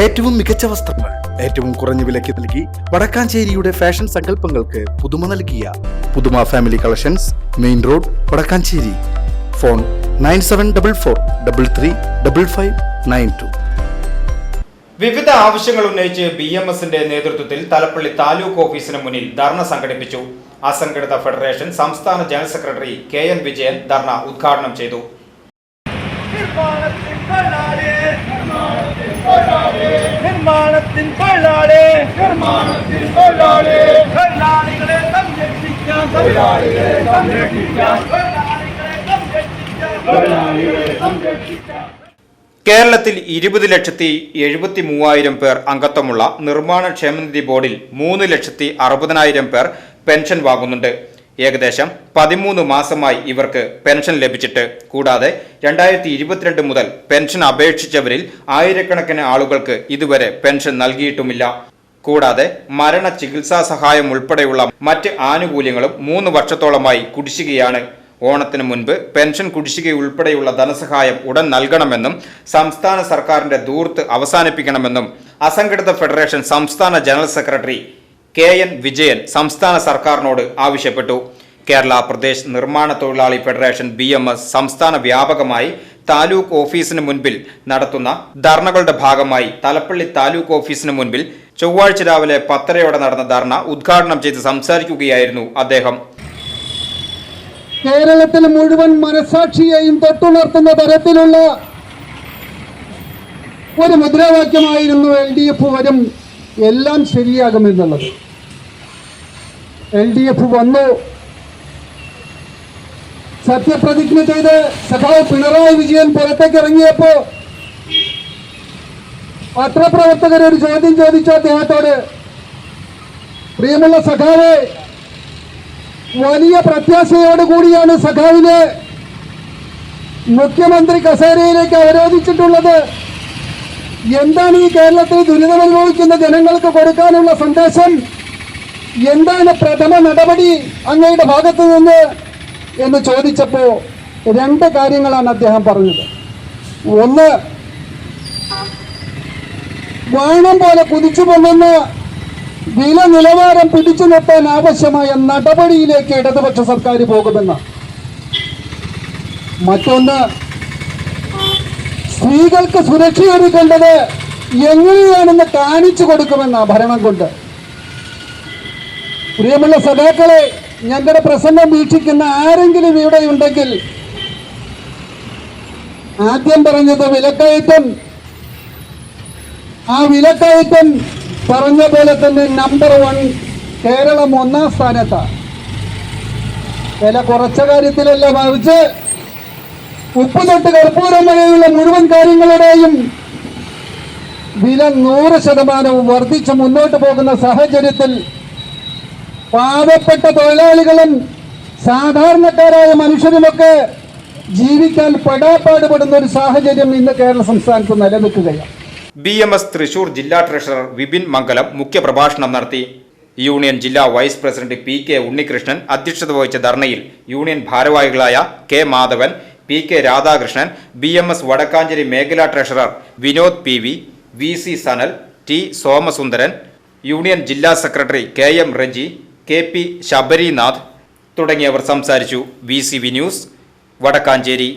ഏറ്റവും മികച്ച വസ്ത്രങ്ങൾ ഏറ്റവും കുറഞ്ഞ വിലയ്ക്ക് നൽകി വടക്കാഞ്ചേരിയുടെ ഫാഷൻ സങ്കല്പങ്ങൾക്ക് പുതുമ നൽകിയ പുതുമ family collections main road Vadakkanchery. Phone nine seven double four double three double five nine two. വിവിധ ആവശ്യങ്ങൾ ഉന്നയിച്ച് ബി എം എസിന്റെ നേതൃത്വത്തിൽ തലപ്പള്ളി താലൂക്ക് ഓഫീസിന് മുന്നിൽ ധർണ സംഘടിപ്പിച്ചു. അസംഘടിത ഫെഡറേഷൻ സംസ്ഥാന general secretary K N Vijayan ധർണ ഉദ്ഘാടനം ചെയ്തു. നിർമ്മാണത്തിൻ തൊഴിലാളി നിർമ്മാണത്തിൻ തൊഴിലാളി തൊഴിലാളികളെ സംരക്ഷിക്കാം തൊഴിലാളികളെ സംരക്ഷിക്കാം തൊഴിലാളികളെ സംരക്ഷിക്കാൻ. കേരളത്തിൽ ഇരുപത് ലക്ഷത്തി എഴുപത്തി മൂവായിരം പേർ അംഗത്വമുള്ള നിർമ്മാണ ക്ഷേമനിധി ബോർഡിൽ മൂന്ന് ലക്ഷത്തി അറുപതിനായിരം പേർ പെൻഷൻ വാങ്ങുന്നുണ്ട്. ഏകദേശം പതിമൂന്ന് മാസമായി ഇവർക്ക് പെൻഷൻ ലഭിച്ചിട്ട് കൂടാതെ രണ്ടായിരത്തി ഇരുപത്തിരണ്ട് മുതൽ പെൻഷൻ അപേക്ഷിച്ചവരിൽ ആയിരക്കണക്കിന് ആളുകൾക്ക് ഇതുവരെ പെൻഷൻ നൽകിയിട്ടുമില്ല. കൂടാതെ മരണ ചികിത്സാ സഹായം ഉൾപ്പെടെയുള്ള മറ്റ് ആനുകൂല്യങ്ങളും മൂന്ന് വർഷത്തോളമായി കുടിശ്ശികയാണ്. ഓണത്തിന് മുൻപ് പെൻഷൻ കുടിശ്ശിക ഉൾപ്പെടെയുള്ള ധനസഹായം ഉടൻ നൽകണമെന്നും സംസ്ഥാന സർക്കാരിന്റെ ദൂർത്ത് അവസാനിപ്പിക്കണമെന്നും അസംഘടിത ഫെഡറേഷൻ സംസ്ഥാന general secretary K N Vijayan സംസ്ഥാന സർക്കാരിനോട് ആവശ്യപ്പെട്ടു. കേരള പ്രദേശ് നിർമ്മാണ തൊഴിലാളി ഫെഡറേഷൻ ബി എം എസ് സംസ്ഥാന വ്യാപകമായി താലൂക്ക് ഓഫീസിന് മുൻപിൽ നടത്തുന്ന ധർണകളുടെ ഭാഗമായി തലപ്പള്ളി താലൂക്ക് ഓഫീസിന് മുൻപിൽ ചൊവ്വാഴ്ച രാവിലെ പത്തരയോടെ നടന്ന ധർണ ഉദ്ഘാടനം ചെയ്ത് സംസാരിക്കുകയായിരുന്നു അദ്ദേഹം. കേരളത്തിൽ മുഴുവൻ മനസാക്ഷിയെയും തൊട്ടുണർത്തുന്ന തരത്തിലുള്ള ഒരു മുദ്രാവാക്യമായിരുന്നു എൽ ഡി എഫ് വരും. എല്ലാം ശരിയാകുമെന്നുള്ളത്. എൽ ഡി എഫ് വന്നു. സത്യപ്രതിജ്ഞ ചെയ്ത് സഖാവ് പിണറായി വിജയൻ പുറത്തേക്ക് ഇറങ്ങിയപ്പോ പത്രപ്രവർത്തകർ ഒരു ചോദ്യം ചോദിച്ചു അദ്ദേഹത്തോട്. പ്രിയമുള്ള സഖാവെ വലിയ പ്രത്യാശയോട് കൂടിയാണ് സഖാവിനെ മുഖ്യമന്ത്രി കസേരയിലേക്ക് അവരോധിച്ചിട്ടുള്ളത്. എന്താണ് ഈ കേരളത്തിൽ ദുരിതമനുഭവിക്കുന്ന ജനങ്ങൾക്ക് കൊടുക്കാനുള്ള സന്ദേശം? എന്താണ് പ്രഥമ നടപടി അങ്ങയുടെ ഭാഗത്തു നിന്ന് എന്ന് ചോദിച്ചപ്പോൾ രണ്ട് കാര്യങ്ങളാണ് അദ്ദേഹം പറഞ്ഞത്. ഒന്ന് വാണം പോലെ കുതിച്ചു പൊങ്ങുന്ന വില നിലവാരം പിടിച്ചു നിർത്താൻ ആവശ്യമായ നടപടിയിലേക്ക് ഇടതുപക്ഷ സർക്കാർ പോകുമെന്ന് മറ്റൊന്ന് സ്ത്രീകൾക്ക് സുരക്ഷയൊരുക്കേണ്ടത് എങ്ങനെയാണെന്ന് കാണിച്ചു കൊടുക്കുമെന്ന ഭരണം കൊണ്ട്. പ്രിയമുള്ള സഖാക്കളെ ഞങ്ങളുടെ പ്രസംഗം വീക്ഷിക്കുന്ന ആരെങ്കിലും ഇവിടെ ഉണ്ടെങ്കിൽ ആദ്യം പറഞ്ഞത് വിലക്കയറ്റം. ആ വിലക്കയറ്റം പറഞ്ഞ പോലെ തന്നെ നമ്പർ വൺ കേരളം ഒന്നാം സ്ഥാനത്താണ് വില കുറച്ച കാര്യത്തിലല്ല മറിച്ച് ഉപ്പ് തൊട്ട് കർപ്പൂരം വരെയുള്ള മുഴുവൻ കാര്യങ്ങളുടെയും വില നൂറ് ശതമാനവും വർദ്ധിച്ച് മുന്നോട്ട് പോകുന്ന സാഹചര്യത്തിൽ പാവപ്പെട്ട തൊഴിലാളികളും സാധാരണക്കാരായ മനുഷ്യരുമൊക്കെ ജീവിക്കാൻ പെടാപ്പാടുപെടുന്ന ഒരു സാഹചര്യം ഇന്ന് കേരള സംസ്ഥാനത്ത് നിലനിൽക്കുകയാണ്. ബി എം എസ് തൃശൂർ ജില്ലാ ട്രഷറർ വിപിൻ മംഗലം മുഖ്യപ്രഭാഷണം നടത്തി. യൂണിയൻ ജില്ലാ vice president P K Unnikrishnan അധ്യക്ഷത വഹിച്ച ധർണയിൽ യൂണിയൻ ഭാരവാഹികളായ K Madhavan P K Radhakrishnan B M S Vadakkanchery മേഖലാ treasurer Vinod P V V C Sanal T Somasundaran union ജില്ലാ secretary K M Reji K P Sabarinath തുടങ്ങിയവർ സംസാരിച്ചു. V C V news Vadakkanchery.